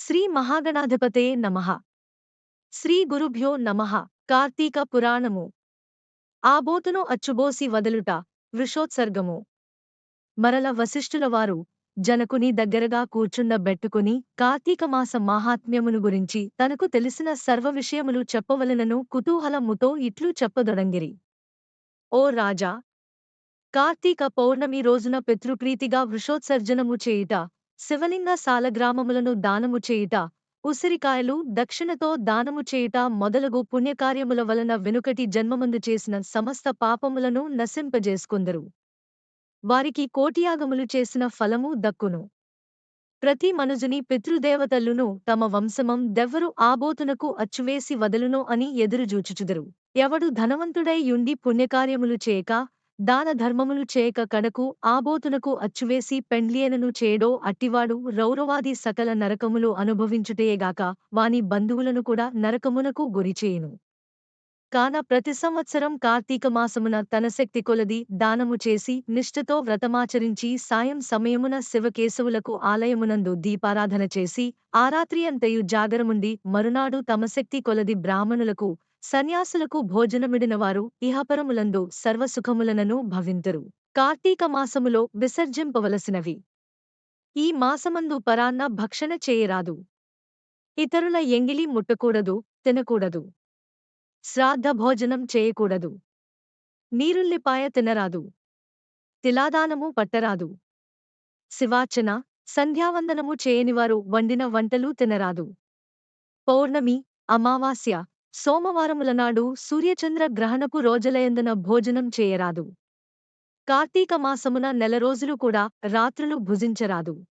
శ్రీ మహాగణాధిపతే నమ. శ్రీ గురుభ్యో నమః. కార్తీక పురాణము. ఆబోతును అచ్చుబోసి వదలుట వృషోత్సర్గము. మరల వశిష్ఠులవారు జనకుని దగ్గరగా కూర్చున్న బెట్టుకుని కార్తీకమాస మాహాత్మ్యమును గురించి తనకు తెలిసిన సర్వ విషయములు చెప్పవలనను కుతూహలముతో ఇట్లు చెప్పదొడంగిరి. ఓ రాజా! కార్తీక పౌర్ణమి రోజున పితృప్రీతిగా వృషోత్సర్జనము చేయుట శివలింగ సాలగ్రామములను దానము చేయుట ఉసిరికాయలు దక్షిణతో దానము చేయుట మొదలగు పుణ్యకార్యముల వలన వెనుకటి జన్మమందు చేసిన సమస్త పాపములను నశింపజేసుకొందరు. వారికి కోటియాగములు చేసిన ఫలము దక్కును. ప్రతి మనుజుని పితృదేవతల్లును తమ వంశమం దెవ్వరు ఆబోతునకు అచ్చువేసి వదలునో అని ఎదురుజూచుచుదరు ఎవడు ధనవంతుడై యుండి పుణ్యకార్యములు చేయక దాన ధర్మములు చేయక కడకు ఆబోతునకు అచ్చువేసి పెండ్లియనను చేయడో అట్టివాడు రౌరవాది సకల నరకములు అనుభవించుటయేగాక వాని బంధువులను కూడా నరకమునకు గురిచేయును కాన ప్రతి సంవత్సరం కార్తీక మాసమున తన శక్తి కొలది దానము చేసి నిష్ఠతో వ్రతమాచరించి సాయం సమయమున శివకేశవులకు ఆలయమునందు దీపారాధన చేసి ఆరాత్రియంతయు జాగరముండి మరునాడు తమ శక్తి కొలది బ్రాహ్మణులకు సన్యాసులకు భోజనమిడినవారు ఇహపరములందు సర్వసుఖములనను భవింతురు. కార్తీక మాసములో విసర్జింపవలసినవి. ఈ మాసమందు పరాన్న భక్షణ చేయరాదు. ఇతరుల ఎంగిలి ముట్టకూడదు తినకూడదు. శ్రాద్ధ భోజనం చేయకూడదు. నీరుల్లిపాయ తినరాదు. తిలాదానము పట్టరాదు. శివార్చన సంధ్యావందనము చేయనివారు వండిన వంటలు తినరాదు. పౌర్ణమి అమావాస్య సోమవారములనాడు సూర్యచంద్ర గ్రహణపు రోజులయందున భోజనం చేయరాదు. కార్తీక మాసమున నెల రోజులు కూడా రాత్రులు భుజించరాదు.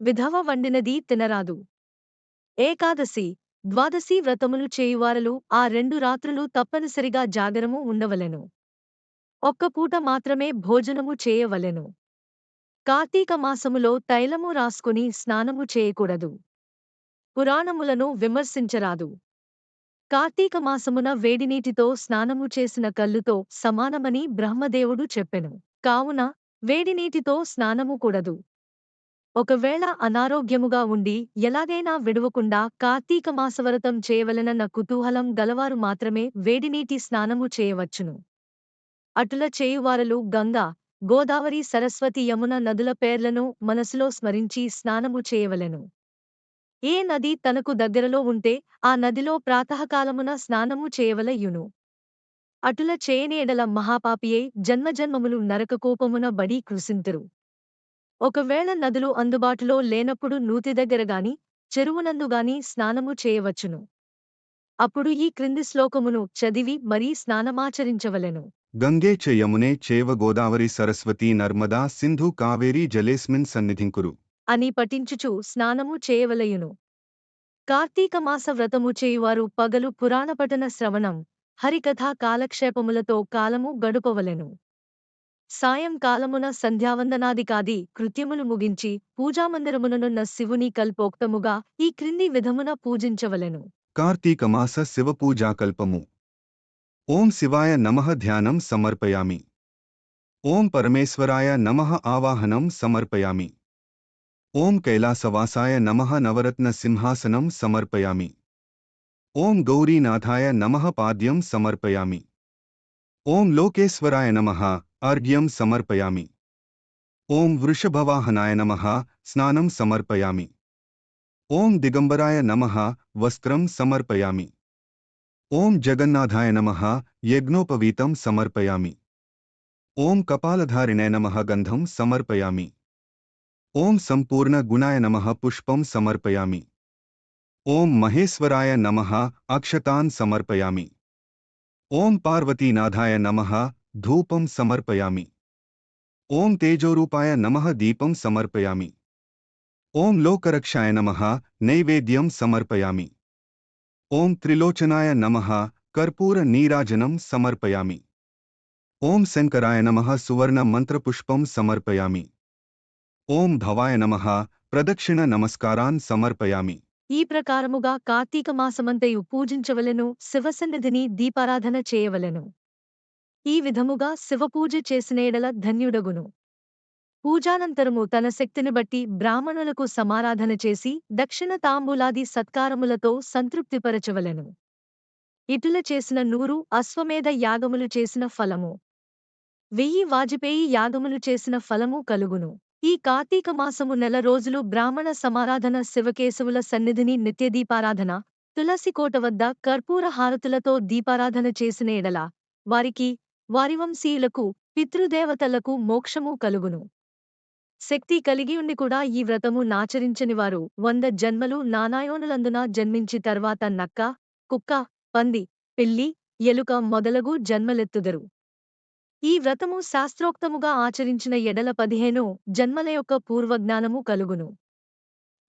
విధవ వండినది తినరాదు. ఏకాదశి ద్వాదశి వ్రతములు చేయువారలు ఆ రెండు రాత్రులు తప్పనిసరిగా జాగరము ఉండవలెను. ఒక్క పూట మాత్రమే భోజనము చేయవలెను. కార్తీక మాసములో తైలము రాసుకుని స్నానము చేయకూడదు. పురాణములను విమర్శించరాదు. కార్తీక మాసమున వేడినీటితో స్నానము చేసిన కల్లుతో సమానమని బ్రహ్మదేవుడు చెప్పెను. కావున వేడినీటితో స్నానము కూడదు. ఒకవేళ అనారోగ్యముగా ఉండి ఎలాగైనా విడువకుండా కార్తీక మాసవ్రతం చేయవలనన్న కుతూహలం గలవారు మాత్రమే వేడినీటి స్నానము చేయవచ్చును. అటుల చేయువారలు గంగా గోదావరి సరస్వతి యమున నదుల పేర్లను మనసులో స్మరించి స్నానము చేయవలెను. ఏ నది తనకు దగ్గరలో ఉంటే ఆ నదిలో ప్రాతకాలమున స్నానము చేయవలయును. అటుల చేయనేడల మహాపాపియే జన్మజన్మములు నరకకోపమున బడి కృసింతురు ఒకవేళ నదులు అందుబాటులో లేనప్పుడు నూతి దగ్గరగాని చెరువునందుగాని స్నానము చేయవచ్చును. అప్పుడు ఈ క్రింది శ్లోకమును చదివి మరీ స్నానమాచరించవలెను. గంగే చ యమునే చేవ గోదావరి సరస్వతి నర్మదా సింధు కావేరీ జలేస్మిన్ సన్నిధింకురు. అని పఠించుచు స్నానము చేయవలయును. కార్తీక మాస వ్రతము చేయువారు పగలు పురాణపఠన శ్రవణం హరికథా కాలక్షేపములతో కాలము గడుపవలెను. సాయంకాలమున సంధ్యావందనాదికాది కృత్యములు ముగించి పూజామందిరముననున్న శివుని కల్పోక్తముగా ఈ క్రింది విధమున పూజించవలెను. కార్తీక మాస శివపూజాకల్పము ఓం శివాయ నమః ధ్యానం సమర్పయామి. ఓం పరమేశ్వరాయ నమః ఆవాహనం సమర్పయామి. ఓం కైలాసవాసాయ నమః నవరత్న సింహాసనం సమర్పయామి ఓం గౌరీనాథాయ నమః పాద్యం సమర్పయామి ఓం లోకేశ్వరాయ నమః అర్ఘ్యం సమర్పయామి ఓం వృషభవాహనాయ నమః స్నానం సమర్పయామి ఓం దిగంబరాయ నమః వస్త్రం సమర్పయామి ఓం జగన్నాథాయ నమః యజ్ఞోపవీతం సమర్పయామి ఓం కపాలధారిణే నమః గంధం సమర్పయామి ఓం సంపూర్ణ గుణాయ నమః పుష్పం సమర్పయామి ఓం మహేశ్వరాయ నమః అక్షతాన్ సమర్పయామి ఓం పార్వతీనాథాయ నమః ధూపం సమర్పయామి ఓం తేజోరూపాయ నమః దీపం సమర్పయామి ఓం లోకరక్షాయ నమః నైవేద్యం సమర్పయామి ఓం త్రిలోచనాయ నమః కర్పూర నీరాజనం సమర్పయామి ఓం శంకరాయ నమః సువర్ణ మంత్రపుష్పం సమర్పయామి ఓం భవాయ నమః. ప్రదక్షిణ నమస్కారాన్ సమర్పయామి. ఈ ప్రకారముగా కార్తీక మాసమంతయు పూజించవలెను శివసన్నిధిని దీపారాధన చేయవలెను. ఈ విధముగా శివపూజ చేసినేడల ధన్యుడగును. పూజానంతరము తన శక్తిని బట్టి బ్రాహ్మణులకు సమారాధన చేసి దక్షిణ తాంబూలాది సత్కారములతో సంతృప్తిపరచవలెను. ఇటుల చేసిన నూరు అశ్వమేధ యాగములు చేసిన ఫలము. వెయ్యి వాజపేయి యాగములు చేసిన ఫలము కలుగును. ఈ కార్తీక మాసము నెల రోజులు బ్రాహ్మణ సమారాధన శివకేశవుల సన్నిధిని నిత్యదీపారాధన తులసి కోట వద్ద కర్పూర హారతులతో దీపారాధన చేసిన ఎడల వారికి వారి వంశీయులకు పితృదేవతలకు మోక్షము కలుగును. శక్తి కలిగియుండి కూడా ఈ వ్రతము నాచరించని వారు వంద జన్మలు నానాయోనులందున జన్మించి తర్వాత నక్క కుక్క పంది పిల్లి ఎలుక మొదలగు జన్మలెత్తుదరు. ఈ వ్రతము శాస్త్రోక్తముగా ఆచరించిన ఎడల పదిహేను జన్మల యొక్క పూర్వజ్ఞానము కలుగును.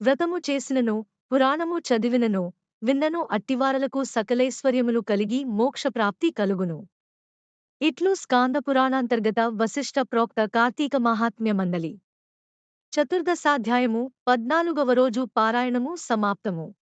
వ్రతము చేసినను పురాణము చదివినను విన్నను అట్టివారలకు సకలైశ్వర్యములు కలిగి మోక్షప్రాప్తి కలుగును. ఇట్లు స్కాంద పురాణాంతర్గత వశిష్ట ప్రోక్త కార్తీక మహాత్మ్య మండలి. చతుర్దశాధ్యాయము పద్నాలుగవ రోజు పారాయణము సమాప్తము.